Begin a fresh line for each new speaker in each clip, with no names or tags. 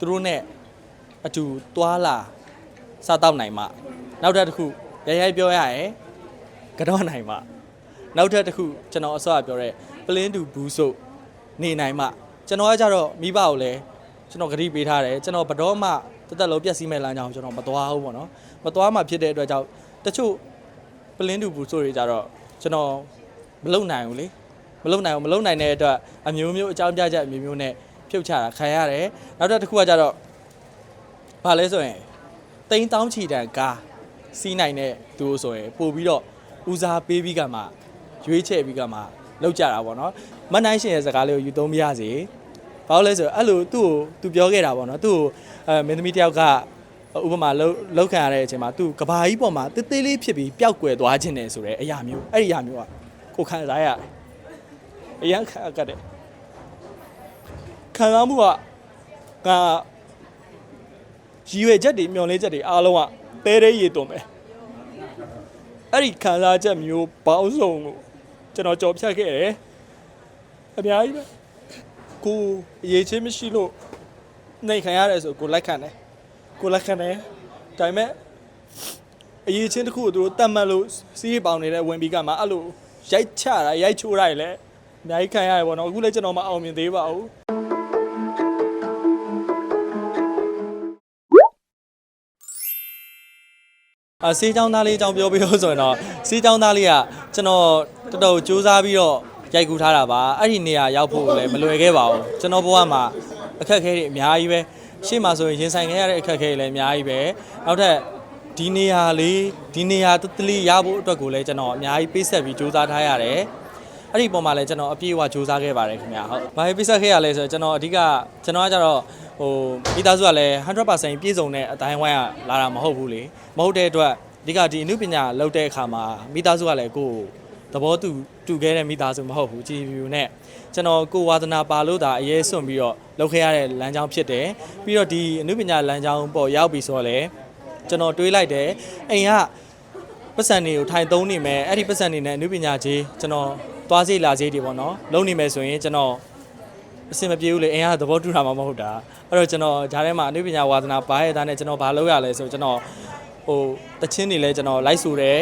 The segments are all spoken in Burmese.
သူတို့နဲ့အတူသွာလာစားတောက်နိုင်မှနောက်ထပ်တစ်ခုရရိုက်ပြောရရင်ကတော့နိုင်မှနောက်ထပ်တစ်ခုကျွန်တော်အစောကပြောတဲ့ပလင်းတူဘူးဆိုနေနိုင်မှကျွန်တော်ကကြတော့မိဘကိုလည်းကျွန်တော်ဂရုပေးထားတယ်ကျွန်တော်ဘတော်မှတက်တက်လုံးပြက်စီးမဲ့လမ်းကြောင်းကျွန်တော်မသွားဘူးပေါ့နော်မသွားမှဖြစ်တဲ့အတွက်ကြောင့်တချို့ပလင်းတူဘူးဆိုတွေကြတော့ကျွန်တော်မလုံနိုင်ဘူးလေမလုံနိုင်ဘူးမလုံနိုင်တဲ့အတွက်အမျိုးမျိုးအကြောင်းပြချက်အမျိုးမျိုးနဲ့ ဖြုတ်ချတာခံရတယ်နောက်တစ်ခုကကြတော့ဘာလဲဆိုရင်တိန်းတောင်းချီတန်ကားစီးနိုင်တဲ့သူတို့ဆိုရင်ပို့ပြီးတော့ဦးစားပေးပြီးကမှရွေးချယ်ပြီးကမှလောက်ကြတာပေါ့နော်မတ်နိုင်ရှင်ရဲ့စကားလေးကိုယူသုံးပြရစီဘာလို့လဲဆိုတော့အဲ့လိုသူ့ကိုသူပြောခဲ့တာပေါ့နော်သူ့ကိုအဲမင်းသမီးတယောက်ကဥပမာလောက်လောက်ခံရတဲ့အချိန်မှာသူကဘာကြီးပေါ်မှာတေးသေးလေးဖြစ်ပြီးပျောက်ကွယ်သွားခြင်းတယ်ဆိုတဲ့အရာမျိုးအဲ့ဒီအရာမျိုးကကိုခံစားရတယ်အရန်ခက်ကတ်တယ် ခံစားမှုကကရည်ရွယ်ချက်တွေမျောလေးချက်တွေအားလုံးကတဲတဲရည်သွန်ပဲအဲ့ဒီခံစားချက်မျိုးပေါင်းစုံကိုကျွန်တော်ကြော်ဖြတ်ခဲ့တယ်အများကြီးပဲကိုအရေးချင်းမရှိလို့နေခံရတယ်ဆိုကိုလက်ခံတယ်ကိုလက်ခံတယ်ဒါပေမဲ့အရေးချင်းတစ်ခုကိုသူတို့တတ်မှတ်လို့စီးပေါင်နေတဲ့ဝင်ပြီးကမှအဲ့လိုရိုက်ချတာရိုက်ချိုးတာတွေလည်းအများကြီးခံရတယ်ပေါ့နော်အခုလည်းကျွန်တော်မအောင်မြင်သေးပါဘူး အစေးချောင်းသားလေးအကြောင်းပြောပြလို့ဆိုရင်တော့စေးချောင်းသားလေးကကျွန်တော်တော်တော်စူးစမ်းပြီးတော့ရိုက်ကူးထားတာပါအဲ့ဒီနေရာရောက်ဖို့လည်းမလွယ်ခဲ့ပါဘူးကျွန်တော်ဘဝမှာအခက်အခဲတွေအများကြီးပဲရှေ့မှာဆိုရင်ရင်ဆိုင်ခဲ့ရတဲ့အခက်အခဲတွေလည်းအများကြီးပဲနောက်ထပ်ဒီနေရာလေးဒီနေရာတတလေးရဖို့အတွက်ကိုလည်းကျွန်တော်အများကြီးပေးဆက်ပြီးစူးစမ်းထားရတယ်အဲ့ဒီပုံမှာလည်းကျွန်တော်အပြည့်အဝစူးစမ်းခဲ့ပါတယ်ခင်ဗျာဟုတ်။ဘာဖြစ်ပိဆက်ခဲ့ရလဲဆိုတော့ကျွန်တော်အဓိကကျွန်တော်ကကြတော့ ဟိုမိသားစုကလည်း100%ပြည့်စုံတဲ့အတိုင်းဝိုင်းကလာတာမဟုတ်ဘူးလေ။မဟုတ်တဲ့အတွက်အဓိကဒီအမှုပညာလုပ်တဲ့အခါမှာမိသားစုကလည်းကိုယ်သဘောတူတူခဲ့တဲ့မိသားစုမဟုတ်ဘူး GVU နဲ့ကျွန်တော်ကိုယ်ဝါသနာပါလို့ဒါအရေးစွန့်ပြီးတော့လုပ်ခဲ့ရတဲ့လမ်းကြောင်းဖြစ်တယ်။ပြီးတော့ဒီအမှုပညာလမ်းကြောင်းပေါ်ရောက်ပြီဆိုတော့လေကျွန်တော်တွေးလိုက်တယ်အိမ်ကပတ်စံတွေကိုထိုင်သုံးနေမယ်အဲ့ဒီပတ်စံတွေနဲ့အနုပညာကြီးကျွန်တော်သွားစေးလာစေးတွေပေါ့နော်လုံးနေမယ်ဆိုရင်ကျွန်တော် အဆင်မပြေဘူးလေအင်အားသဘောတူတာမှမဟုတ်တာအဲ့တော့ကျွန်တော်ဂျားထဲမှာအနုပညာဝါသနာပါရဲ့သားနဲ့ကျွန်တော်ဘာလုပ်ရလဲဆိုကျွန်တော်ဟိုတချင်းတွေလည်းကျွန်တော်လိုက်ဆိုတယ်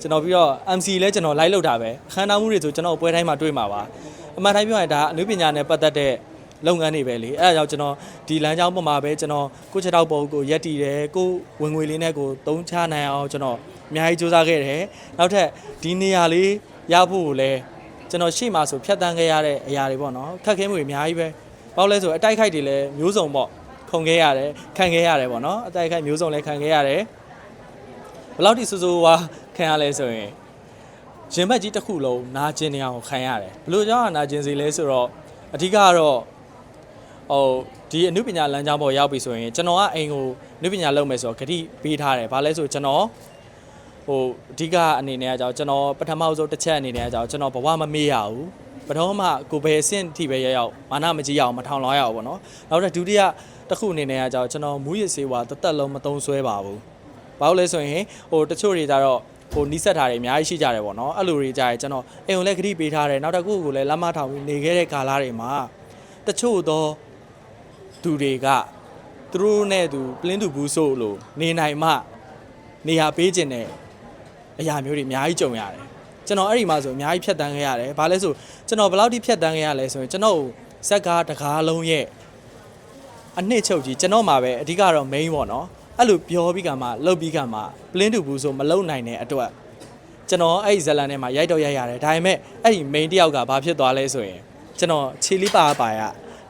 ကျွန်တော်ပြီးတော့ MC လည်းကျွန်တော်လိုက်လုပ်တာပဲအခမ်းအနားမှုတွေဆိုကျွန်တော်ပွဲတိုင်းမှာတွေ့မှာပါအမှန်တိုင်းပြောရင်ဒါအနုပညာနဲ့ပတ်သက်တဲ့လုပ်ငန်းတွေပဲလေအဲ့ဒါကြောင့်ကျွန်တော်ဒီလမ်းကြောင်းပေါ်မှာပဲကျွန်တော်ကိုချက်တော့ပုံကိုရက်တည်တယ်ကိုဝင်ငွေလေးနဲ့ကိုသုံးချနိုင်အောင်ကျွန်တော်အများကြီးစူးစမ်းခဲ့တယ်နောက်ထပ်ဒီနေရာလေးရဖို့ကိုလည်း ကျွန်တော်ရှေ့မှာဆိုဖြတ်တန်းခဲ့ရတဲ့အရာတွေပေါ့နော်ခက်ခဲမှုတွေအများကြီးပဲဘာလို့လဲဆိုအတိုက်ခိုက်တွေလည်းမျိုးစုံပေါ့ခုံခဲ့ရတယ်ခံခဲ့ရတယ်ပေါ့နော်အတိုက်ခိုက်မျိုးစုံလည်းခံခဲ့ရတယ်ဘယ်လောက်ထိစူးစူးဝါခံရလဲဆိုရင်ရင်ဘတ်ကြီးတစ်ခုလုံးနာကျင်နေအောင်ခံရတယ်ဘယ်လိုကြောင့်နာကျင်စေလဲဆိုတော့အဓိကကတော့ဟိုဒီအနုပညာလမ်းကြောင်းပေါ်ရောက်ပြီဆိုရင်ကျွန်တော်ကအိမ်ကိုအနုပညာလုပ်မယ်ဆိုတော့ဂတိပေးထားတယ်ဘာလဲဆိုကျွန်တော် ဟိုအဓိကအနေနဲ့အကြောင်းကျွန်တော်ပထမဆုံးတစ်ချက်အနေနဲ့အကြောင်းကျွန်တော်ဘဝမမေ့ရဘူးပထမမှကိုပဲအဆင့်ထိပဲရရောက်မာနမကြီးရအောင်မထောင်လောရအောင်ပေါ့နော်နောက်တစ်ဒုတိယတစ်ခုအနေနဲ့အကြောင်းကျွန်တော်မူရစ်စေဝါတသက်လုံးမသုံးဆွဲပါဘူးဘာလို့လဲဆိုရင်ဟိုတချို့တွေကြတော့ဟိုနီးစက်ထားတယ်အများကြီးရှိကြတယ်ပေါ့နော်အဲ့လိုတွေကြရင်ကျွန်တော်အိမ်ကိုလည်းဂတိပေးထားတယ်နောက်တစ်ခုကိုလည်းလက်မထောင်ပြီးနေခဲ့တဲ့ကာလတွေမှာတချို့သောသူတွေကသူတို့နဲ့သူပလင်းသူဘူးဆိုလို့နေနိုင်မှနေရာပေးခြင်းနဲ့ အရာမျိုးတွေအများကြီးကြုံရတယ်ကျွန်တော်အဲ့ဒီမှာဆိုအများကြီးဖြတ်တန်းခဲ့ရတယ်ဘာလဲဆိုကျွန်တော်ဘယ်လောက်ထိဖြတ်တန်းခဲ့ရလဲဆိုရင်ကျွန်တော်ဇက်ကားတကားလုံးရဲ့အနှစ်ချုပ်ကြီးကျွန်တော်မှာပဲအဓိကတော့ main ပေါ့နော်အဲ့လိုပြောပြီးကမှလှုပ်ပြီးကမှ plane to ဘူးဆိုမလုံနိုင်တဲ့အတွက်ကျွန်တော်အဲ့ဒီဇလန်ထဲမှာရိုက်တော့ရိုက်ရတယ်ဒါပေမဲ့အဲ့ဒီ main တယောက်ကဘာဖြစ်သွားလဲဆိုရင်ကျွန်တော်ခြေလေးပါပါရ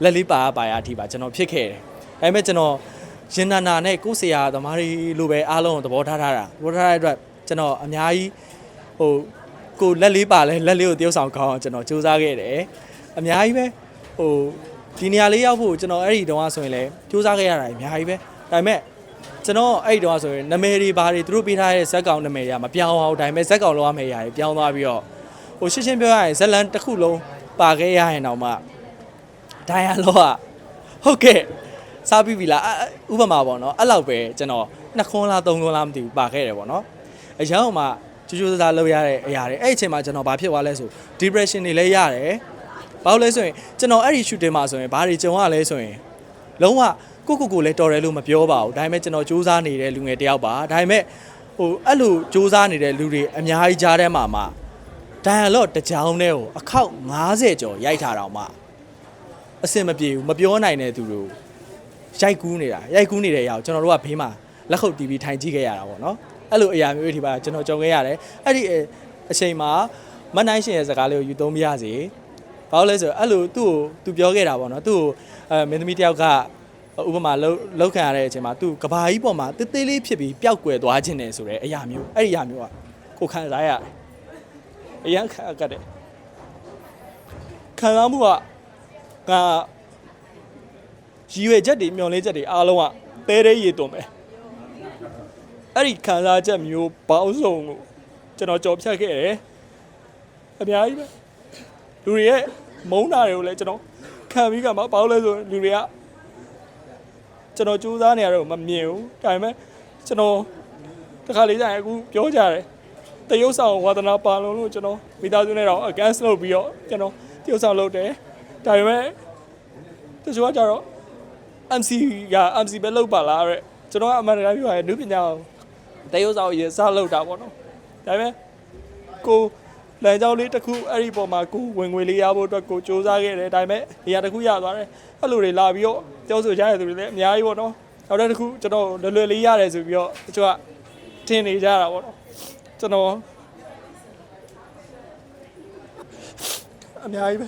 လက်လေးပါပါရအထိပါကျွန်တော်ဖြစ်ခဲ့တယ်ဒါပေမဲ့ကျွန်တော်ရင်နာနာနဲ့ကိုယ်ဆရာသမားတွေလိုပဲအားလုံးကိုသဘောထားထားတာသဘောထားတဲ့အတွက် ကျွန်တော်အများကြီးဟိုကိုလက်လေးပါလဲလက်လေးကိုတယောက်ဆောင်ကောင်းအောင်ကျွန်တော်စူးစမ်းခဲ့တယ်အများကြီးပဲဟိုဒီနေရာလေးရောက်ဖို့ကျွန်တော်အဲ့ဒီတုန်းကဆိုရင်လည်းစူးစမ်းခဲ့ရတာအများကြီးပဲဒါပေမဲ့ကျွန်တော်အဲ့ဒီတုန်းကဆိုရင်နာမည်တွေဘာတွေသူတို့ပေးထားတဲ့ဇက်ကောင်နာမည်တွေကမပြောင်းအောင်ဒါပေမဲ့ဇက်ကောင်လောက်ရမယ့်အရာတွေပြောင်းသွားပြီးတော့ဟိုရှင်းရှင်းပြောရရင်ဇက်လန်တစ်ခုလုံးပါခဲ့ရရင်တော့မှဒိုင်ယာလောကဟုတ်ကဲ့စားပြီးပြီလားအဲ့ဥပမာပေါ့နော်အဲ့လောက်ပဲကျွန်တော်နှစ်ခွန်းလားသုံးခွန်းလားမသိဘူးပါခဲ့တယ်ပေါ့နော် အရန်အောင်မှကျူးကျူးစားစားလုပ်ရတဲ့အရာတွေအဲ့ဒီအချိန်မှာကျွန်တော်ဘာဖြစ်သွားလဲဆို depression တွေလည်းရတယ်ဘာလို့လဲဆိုရင်ကျွန်တော်အဲ့ဒီ shooting မှာဆိုရင်ဘာတွေကြုံရလဲဆိုရင်လုံးဝကိုကိုကိုလည်းတော်တယ်လို့မပြောပါဘူးဒါပေမဲ့ကျွန်တော်စူးစမ်းနေတဲ့လူငယ်တယောက်ပါဒါပေမဲ့ဟိုအဲ့လိုစူးစမ်းနေတဲ့လူတွေအများကြီးကြားထဲမှာမှ dialogue တစ်ကြောင်းတည်းကိုအခောက်90ကျော်ရိုက်ထားတော့မှအဆင်မပြေဘူးမပြောနိုင်တဲ့သူတို့ရိုက်ကူးနေတာရိုက်ကူးနေတဲ့အရာကိုကျွန်တော်တို့ကဘေးမှာလက်ခုပ်တီးပြီးထိုင်ကြည့်ခဲ့ရတာပေါ့နော် အဲ့လိုအရာမျိုးတွေဒီပါကျွန်တော်ကြုံခဲ့ရတယ်အဲ့ဒီအချိန်မှာမနိုင်ရှင်ရဲ့စကားလေးကိုယူသုံးပြရစီဘာလို့လဲဆိုတော့အဲ့လိုသူ့ကိုသူပြောခဲ့တာပေါ့နော်သူ့ကိုအဲမင်းသမီးတယောက်ကဥပမာလောက်လောက်ခံရတဲ့အချိန်မှာသူကဘာကြီးပေါ်မှာတေးသေးလေးဖြစ်ပြီးပျောက်ကွယ်သွားခြင်းတယ်ဆိုတဲ့အရာမျိုးအဲ့ဒီအရာမျိုးကကိုခံစားရတယ်အရန်ခါကတဲ့ခံစားမှုကကရည်ရွယ်ချက်တွေမျှော်လင့်ချက်တွေအားလုံးကတဲတဲရေသွန်ပဲ အဲ့ဒီခံစားချက်မျိုးပေါင်းစုံကိုကျွန်တော်ကြော်ဖြတ်ခဲ့တယ်အများကြီးပဲလူတွေရဲ့မုန်းတာတွေကိုလည်းကျွန်တော်ခံပြီးကမှပေါင်းလဲဆိုလူတွေကကျွန်တော်စူးစမ်းနေရတော့မမြင်ဘူးဒါပေမဲ့ကျွန်တော်တစ်ခါလေးကြာရင်အခုပြောကြတယ်တရုတ်ဆောင်ဝါသနာပါလုံးလို့ကျွန်တော်မိသားစုနဲ့တော့ against လုပ်ပြီးတော့ကျွန်တော်တရုတ်ဆောင်လုပ်တယ်ဒါပေမဲ့တချို့ကကြတော့ MC က MC ပဲလုပ်ပါလားတဲ့ကျွန်တော်ကအမှန်တကယ်ပြောရရင်နုပညာကို တရုတ်ဆောင်ရေစလုပ်တာပေါ့နော်ဒါပေမဲ့ကိုလမ်းကြောင်းလေးတစ်ခုအဲ့ဒီပေါ်မှာကိုဝင်ငွေလေးရဖို့အတွက်ကိုစူးစမ်းခဲ့တယ်ဒါပေမဲ့နေရာတစ်ခုရသွားတယ်အဲ့လိုတွေလာပြီးတော့ပြောဆိုကြရတဲ့သူတွေလည်းအများကြီးပေါ့နော်နောက်တစ်ခုကျွန်တော်လွယ်လွယ်လေးရတယ်ဆိုပြီးတော့တချို့ကထင်နေကြတာပေါ့နော်ကျွန်တော်အများကြီးပဲ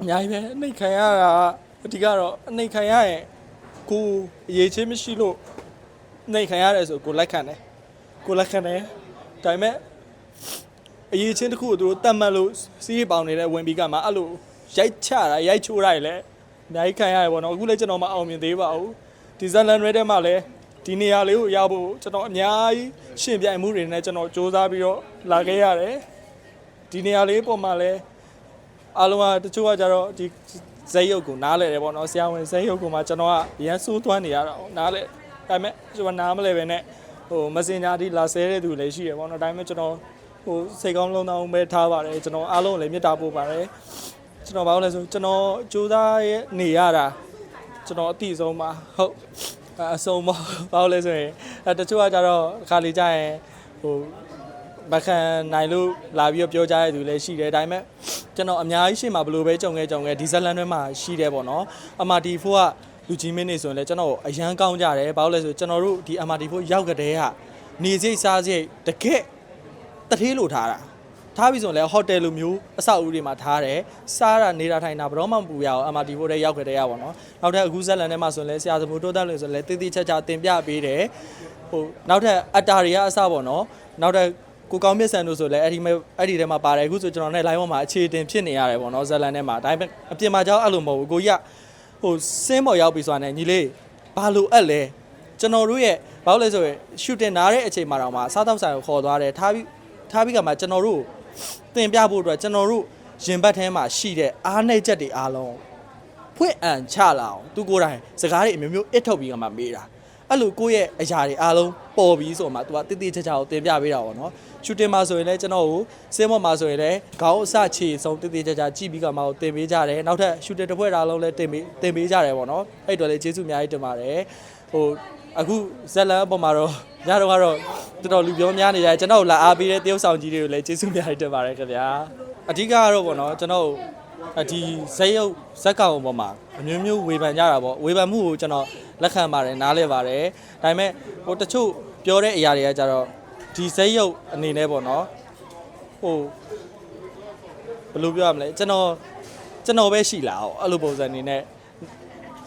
အများကြီးပဲအနှိတ်ခံရတာအဓိကတော့အနှိတ်ခံရရင်ကိုအရေးချင်းမရှိလို့အ နှိတ်ခံရတယ်ဆိုကိုလက်ခံတယ်ကိုလက်ခံတယ်ဒါပေမဲ့အရေးချင်းတစ်ခုကိုသူတို့တတ်မှတ်လို့စီးရီပေါင်နေတဲ့ဝင်ပြီးကမှအဲ့လိုရိုက်ချတာရိုက်ချိုးတာတွေလည်းအများကြီးခံရတယ်ပေါ့နော်အခုလည်းကျွန်တော်မအောင်မြင်သေးပါဘူးဒီဇလန်ရဲထဲမှာလည်းဒီနေရာလေးကိုရောက်ဖို့ကျွန်တော်အများကြီးရှင်ပြိုင်မှုတွေနဲ့ကျွန်တော်စူးစမ်းပြီးတော့လာခဲ့ရတယ်ဒီနေရာလေးပုံမှာလည်းအားလုံးကတချို့ကကြတော့ဒီဇက်ရုပ်ကိုနားလဲတယ်ပေါ့နော်ဆရာဝန်ဇက်ရုပ်ကိုမှကျွန်တော်ကရန်ဆိုးသွမ်းနေရတာပေါ့နားလဲ ဒါပေမဲ့ကျွန်တော်နားမလဲပဲနဲ့ဟိုမစင်ညာဒီလာဆဲတဲ့သူလည်းရှိရပေါ့နော်ဒါပေမဲ့ကျွန်တော်ဟိုစိတ်ကောင်းလုံးတောင်းပဲထားပါတယ်ကျွန်တော်အားလုံးလည်းမေတ္တာပို့ပါတယ်ကျွန်တော်ဘာလို့လဲဆိုကျွန်တော်စူးစမ်းရနေရတာကျွန်တော်အတိဆုံးပါဟုတ်အဲအဆုံးပါဘာလို့လဲဆိုရင်အဲတချို့ကကြတော့အခါလေးကြရင်ဟိုမခံနိုင်လို့လာပြီးတော့ပြောကြရတဲ့သူလည်းရှိတယ်ဒါပေမဲ့ကျွန်တော်အများကြီးရှေ့မှာဘယ်လိုပဲကြုံခဲ့ကြုံခဲ့ဒီဇလန်တွေမှာရှိတယ်ပေါ့နော် MRT4 က လူကြီးမင်းနေဆိုရင်လည်းကျွန်တော်အရန်ကောင်းကြတယ်ဘာလို့လဲဆိုကျွန်တော်တို့ဒီ MRT4 ရောက်ကြတဲ့ကနေစိတ်စားစိတ်တကက်တထေးလို့ထားတာထားပြီဆိုရင်လည်းဟိုတယ်လိုမျိုးအဆောက်အဦတွေမှာထားတယ်စားတာနေတာထိုင်တာဘယ်တော့မှမပူရအောင် MRT4 ထဲရောက်ကြတဲ့ရပါတော့နောက်ထပ်အခုဇလန်ထဲမှာဆိုရင်လည်းဆရာစမှုတိုးတက်လို့ဆိုရင်လည်းတိတိကျကျတင်ပြပေးတယ်ဟိုနောက်ထပ်အတာတွေကအစပေါ့နော်နောက်ထပ်ကိုကောင်းမြတ်ဆန်တို့ဆိုလည်းအဲ့ဒီမဲ့အဲ့ဒီထဲမှာပါတယ်အခုဆိုကျွန်တော်နဲ့ live ပေါ်မှာအခြေတင်ဖြစ်နေရတယ်ပေါ့နော်ဇလန်ထဲမှာဒါပေမဲ့အပြင်မှာကြောက်အဲ့လိုမဟုတ်ဘူးကိုကြီးက ဟိုစင်းပေါ်ရောက်ပြီဆိုတာနဲ့ညီလေးဘာလို့အဲ့လဲကျွန်တော်တို့ရဲ့ဘာလို့လဲဆိုရင် shooting နားတဲ့အချိန်မှာတော့မှစားတော့ဆိုင်ကိုခေါ်သွားတယ်ထားပြီးထားပြီးကမှကျွန်တော်တို့တင်ပြဖို့အတွက်ကျွန်တော်တို့ရင်ဘတ်ထဲမှာရှိတဲ့အားနှိပ်ချက်တွေအားလုံးဖွင့်အံချလာအောင်သူကိုယ်တိုင်စကားတွေအမျိုးမျိုးအစ်ထုတ်ပြီးကမှမေးတာ အဲ့လိုကိုယ့်ရဲ့အရာတွေအားလုံးပေါ်ပြီးဆိုမှ तू ကတိတိကျကျကိုတင်ပြပေးတာပေါ့နော်ရှူတင်မှာဆိုရင်လည်းကျွန်တော်ကိုစင်းမော့မှာဆိုရင်လည်းခေါင်းအစခြေဆုံးတိတိကျကျကြည့်ပြီးကမှကိုတင်ပေးကြတယ်နောက်ထပ်ရှူတင်တစ်ဖွဲ့အားလုံးလည်းတင်ပေးတင်ပေးကြတယ်ပေါ့နော်အဲ့တော့လည်းကျေးဇူးအများကြီးတင်ပါတယ်ဟိုအခုဇက်လန်အပေါ်မှာတော့ညတော့ကတော့တော်တော်လူပြောများနေတယ်ကျွန်တော်လာအားပေးတဲ့တရုပ်ဆောင်ကြီးတွေကိုလည်းကျေးဇူးအများကြီးတင်ပါတယ်ခင်ဗျာအဓိကကတော့ပေါ့နော်ကျွန်တော်အ ဒီဇက်ရုပ်ဇက်ကောင်ပေါ်မှာအမျိုးမျိုးဝေဖန်ကြတာပေါ့ဝေဖန်မှုကိုကျွန်တော်လက်ခံပါတယ်နားလဲပါတယ်ဒါပေမဲ့ဟိုတချို့ပြောတဲ့အရာတွေကကြတော့ဒီဇက်ရုပ်အနေနဲ့ပေါ့နော်ဟိုဘယ်လိုပြောရမလဲကျွန်တော်ကျွန်တော်ပဲရှိလာအောင်အဲ့လိုပုံစံအနေနဲ့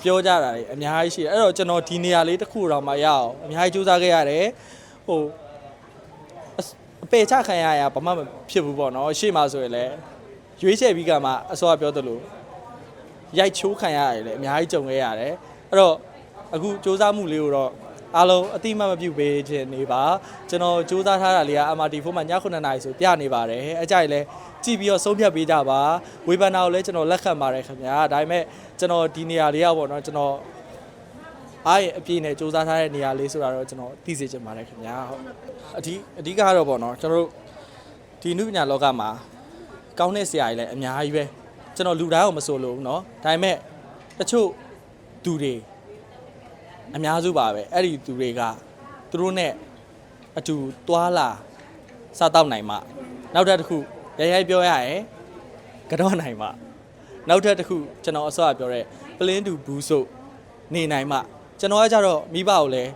ပြောကြတာတွေအများကြီးရှိတယ်အဲ့တော့ကျွန်တော်ဒီနေရာလေးတစ်ခုတော့မှရအောင်အများကြီးစူးစမ်းခဲ့ရတယ်ဟိုအစအပေချခံရရဘာမှမဖြစ်ဘူးပေါ့နော်ရှေ့မှာဆိုရင်လည်း ရွေးချယ်ပြီးကမှအစောကပြောသလိုရိုက်ချိုးခံရတယ်လေအများကြီးကြုံခဲ့ရတယ်အဲ့တော့အခုစူးစမ်းမှုလေးကိုတော့အားလုံးအတိမတ်မပြုတ်ပေးခြင်းနေပါကျွန်တော်စူးစမ်းထားတာလေးက MRT4 မှာည9နာရီဆိုပြနေပါတယ်အကြိုက်လဲကြည့်ပြီးတော့ဆုံးဖြတ်ပေးကြပါဝေဖန်တာကိုလည်းကျွန်တော်လက်ခံပါတယ်ခင်ဗျာဒါပေမဲ့ကျွန်တော်ဒီနေရာလေးကပေါ့နော်ကျွန်တော်အားရအပြည့်နဲ့စူးစမ်းထားတဲ့နေရာလေးဆိုတာတော့ကျွန်တော်သိစေချင်ပါတယ်ခင်ဗျာဟုတ်အဓိအဓိကတော့ပေါ့နော်ကျွန်တော်တို့ဒီနုပညာလောကမှာ ကောင်းတဲ့ဆရာကြီးလည်းအများကြီးပဲကျွန်တော်လူတိုင်းကိုမဆိုလို့เนาะဒါပေမဲ့တချို့သူတွေ အများစုပါပဲအဲ့ဒီသူတွေကသူတို့နဲ့အတူတွာလာစားတော့နိုင်မှနောက်ထပ်တစ်ခုရရိုက်ပြောရရင်ကတော့နိုင်မှနောက်ထပ်တစ်ခုကျွန်တော်အစောကပြောတဲ့ပလင်းတူဘူးဆိုနေနိုင်မှကျွန်တော်ကကြတော့မိဘကိုလည်း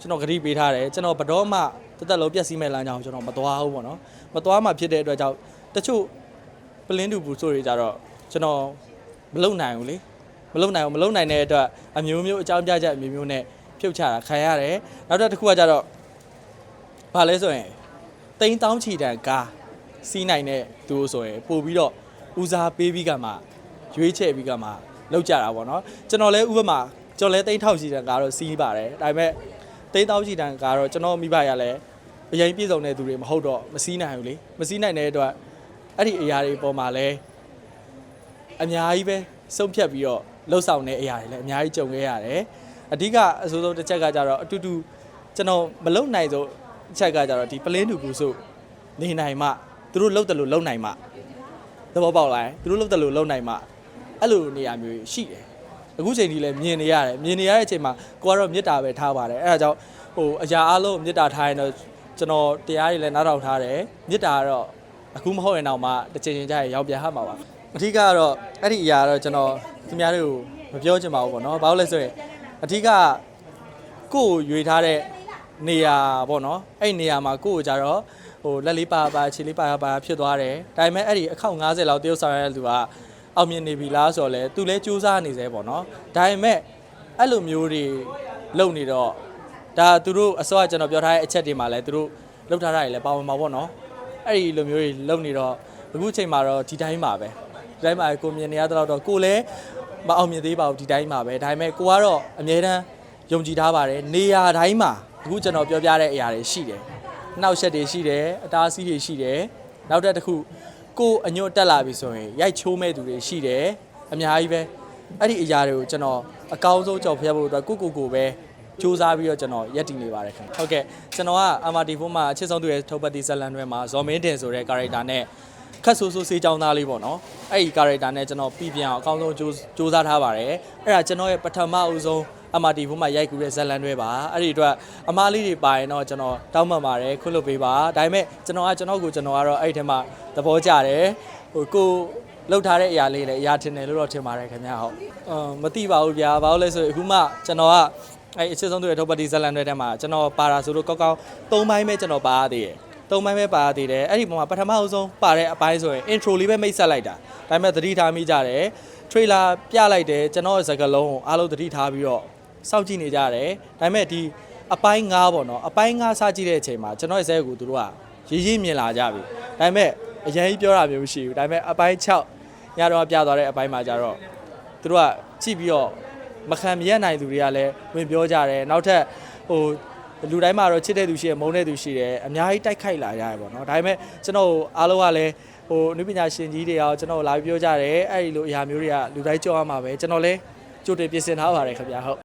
ကျွန်တော်ဂရိပေးထားတယ်ကျွန်တော်ဘတော်မှတက်တက်လုံးပြက်စီးမဲ့လမ်းကြောင်းကျွန်တော်မသွားဘူးပေါ့နော်မသွားမှဖြစ်တဲ့အတွက်ကြောင့်တချို့ပ လင်းတူဘူးဆိုတွေကြတော့ကျွန်တော်မလုံနိုင်ဘူးလေမလုံနိုင်ဘူးမလုံနိုင်တဲ့အတွက်အမျိုးမျိုးအကြောင်းပြချက်အမျိုးမျိုးနဲ့ဖြုတ်ချတာခံရတယ်နောက်တစ်ခုကကြတော့ဘာလဲဆိုရင်တိန်းတောင်းချီတန်ကားစီးနိုင်တဲ့သူဆိုရင်ပို့ပြီးတော့ဦးစားပေးပြီးကမှရွေးချယ်ပြီးကမှလောက်ကြတာပေါ့နော်ကျွန်တော်လည်းဥပမာကျွန်တော်လည်းတိန်းထောက်ချီတန်ကားတော့စီးပါတယ်ဒါပေမဲ့တိန်းတောင်းချီတန်ကားတော့ကျွန်တော်မိဘရလည်းအရင်ပြည့်စုံတဲ့သူတွေမဟုတ်တော့မစီးနိုင်ဘူးလေမစီးနိုင်တဲ့အတွက် အဲ့ဒီအရာတွေပေါ်မှာလည်းအများကြီးပဲဆုံးဖြတ်ပြီးတော့လှုပ်ဆောင်တဲ့အရာတွေလည်းအများကြီးကြုံခဲ့ရတယ်အဓိကအဆိုးဆုံးတစ်ချက်ကကြတော့အတူတူကျွန်တော်မလုံနိုင်ဆုံးအချက်ကကြတော့ဒီပလင်းတူဘူးဆိုနေနိုင်မှသူတို့လှုပ်တယ်လို့လုံနိုင်မှသဘောပေါက်လားသူတို့လှုပ်တယ်လို့လုံနိုင်မှအဲ့လိုနေရာမျိုးရှိတယ်အခုချိန်ဒီလည်းမြင်နေရတယ်မြင်နေရတဲ့အချိန်မှာကိုကတော့မေတ္တာပဲထားပါတယ်အဲ့ဒါကြောင့်ဟိုအရာအလုံးမေတ္တာထားရင်တော့ကျွန်တော်တရားတွေလည်းနားထောင်ထားတယ်မေတ္တာကတော့ အခုမဟုတ်ရင်တော့မှတစ်ချိန်ချင်းကြာရင်ရောက်ပြန်ဟမှာပါအဓိကကတော့အဲ့ဒီအရာကတော့ကျွန်တော်သူများတွေကိုမပြောချင်ပါဘူးပေါ့နော်ဘာလို့လဲဆိုရင်အဓိကကိုယ့်ကိုရွေထားတဲ့နေရာပေါ့နော်အဲ့ဒီနေရာမှာကိုယ့်ကိုကြတော့ဟိုလက်လေးပါပါခြေလေးပါပါဖြစ်သွားတယ်ဒါပေမဲ့အဲ့ဒီအခောက်90လောက်တရုပ်ဆောင်ရတဲ့လူကအောင်မြင်နေပြီလားဆိုတော့လေသူလည်းစူးစမ်းနေသေးပေါ့နော်ဒါပေမဲ့အဲ့လိုမျိုးတွေလုပ်နေတော့ဒါသူတို့အစောကကျွန်တော်ပြောထားတဲ့အချက်တွေမှာလည်းသူတို့လုပ်ထားတာတွေလည်းပါဝင်ပါပေါ့နော် အဲ့ဒီလိုမျိုးတွေလုပ်နေတော့အခုချိန်မှာတော့ဒီတိုင်းပါပဲဒီတိုင်းပါပဲကိုမြင်နေရတော့တော့ကိုလည်းမအောင်မြင်သေးပါဘူးဒီတိုင်းပါပဲဒါပေမဲ့ကိုကတော့အမြဲတမ်းယုံကြည်ထားပါတယ်နေရာတိုင်းမှာအခုကျွန်တော်ပြောပြတဲ့အရာတွေရှိတယ်နှောက်ရက်တွေရှိတယ်အတားအဆီးတွေရှိတယ်နောက်တစ်တစ်ခုကိုယ်အညွတ်တက်လာပြီဆိုရင်ရိုက်ချိုးမဲ့သူတွေရှိတယ်အများကြီးပဲအဲ့ဒီအရာတွေကိုကျွန်တော်အကောင်းဆုံးကြော်ဖျက်ဖို့အတွက်ကိုကိုကိုပဲ စူးစမ်းပြီးတော့ကျွန်တော်ရက်တည်နေပါတယ်ခင်ဗျဟုတ်ကဲ့ကျွန်တော်က MRT4 မှာအချစ်ဆုံးသူရဲ့ထုတ်ပတ်တီဇက်လန်တွေမှာဇော်မင်းတင်ဆိုတဲ့ character နဲ့ခတ်ဆူဆူစေးချောင်းသားလေးပေါ့နော်အဲ့ဒီ character နဲ့ကျွန်တော်ပြပြန်အောင်အကောင်းဆုံးစူးစူးစမ်းထားပါတယ်အဲ့ဒါကျွန်တော်ရဲ့ပထမအဦးဆုံး MRT4 မှာရိုက်ကူတဲ့ဇက်လန်တွေပါအဲ့ဒီအတွက်အမားလေးတွေပါရင်တော့ကျွန်တော်တောင်းပန်ပါတယ်ခွင့်လွှတ်ပေးပါဒါပေမဲ့ကျွန်တော်ကကျွန်တော်ကိုကျွန်တော်ကတော့အဲ့ဒီထဲမှာသဘောကျတယ်ဟိုကိုလောက်ထားတဲ့အရာလေးလည်းအရာထင်တယ်လို့တော့ထင်ပါတယ်ခင်ဗျာဟုတ်အာမသိပါဘူးဗျာဘာလို့လဲဆိုရင်အခုမှကျွန်တော်က အဲ့အချစ်ဆုံးသူရဲ့ထုတ်ပတ်တီဇက်လန်တွေထဲမှာကျွန်တော်ပါတာဆိုလို့ကောက်ကောက်၃ပိုင်းပဲကျွန်တော်ပါရသေးတယ်သုံးပိုင်းပဲပါရသေးတယ်အဲ့ဒီပုံမှာပထမအဆုံးပါတဲ့အပိုင်းဆိုရင် intro လေးပဲမိတ်ဆက်လိုက်တာဒါပေမဲ့သတိထားမိကြတယ် trailer ပြလိုက်တယ်ကျွန်တော်ရဲ့စကားလုံးကိုအားလုံးသတိထားပြီးတော့စောင့်ကြည့်နေကြတယ်ဒါပေမဲ့ဒီအပိုင်း9ပေါ့နော်အပိုင်း9စကြည့်တဲ့အချိန်မှာကျွန်တော်ရဲ့ဇက်ကိုသူတို့ကရေးရေးမြင်လာကြပြီဒါပေမဲ့အရင်ကြီးပြောတာမျိုးမရှိဘူးဒါပေမဲ့အပိုင်း6ညတော့ပြသွားတဲ့အပိုင်းမှာကျတော့သူတို့ကကြည့်ပြီးတော့ မခံမရနိုင်သူတွေကလည်းဝင်ပြောကြတယ်နောက်ထပ်ဟိုလူတိုင်းမှာတော့ချစ်တဲ့သူရှိတယ်မုန်းတဲ့သူရှိတယ်အများကြီးတိုက်ခိုက်လာကြရပေါ့နော်ဒါပေမဲ့ကျွန်တော်အားလုံးကလည်းဟိုအနုပညာရှင်ကြီးတွေရောကျွန်တော်လာပြီးပြောကြတယ်အဲ့ဒီလိုအရာမျိုးတွေကလူတိုင်းကြောက်ရမှာပဲကျွန်တော်လည်းကြိုတင်ပြင်ဆင်ထားပါတယ်ခင်ဗျာဟုတ်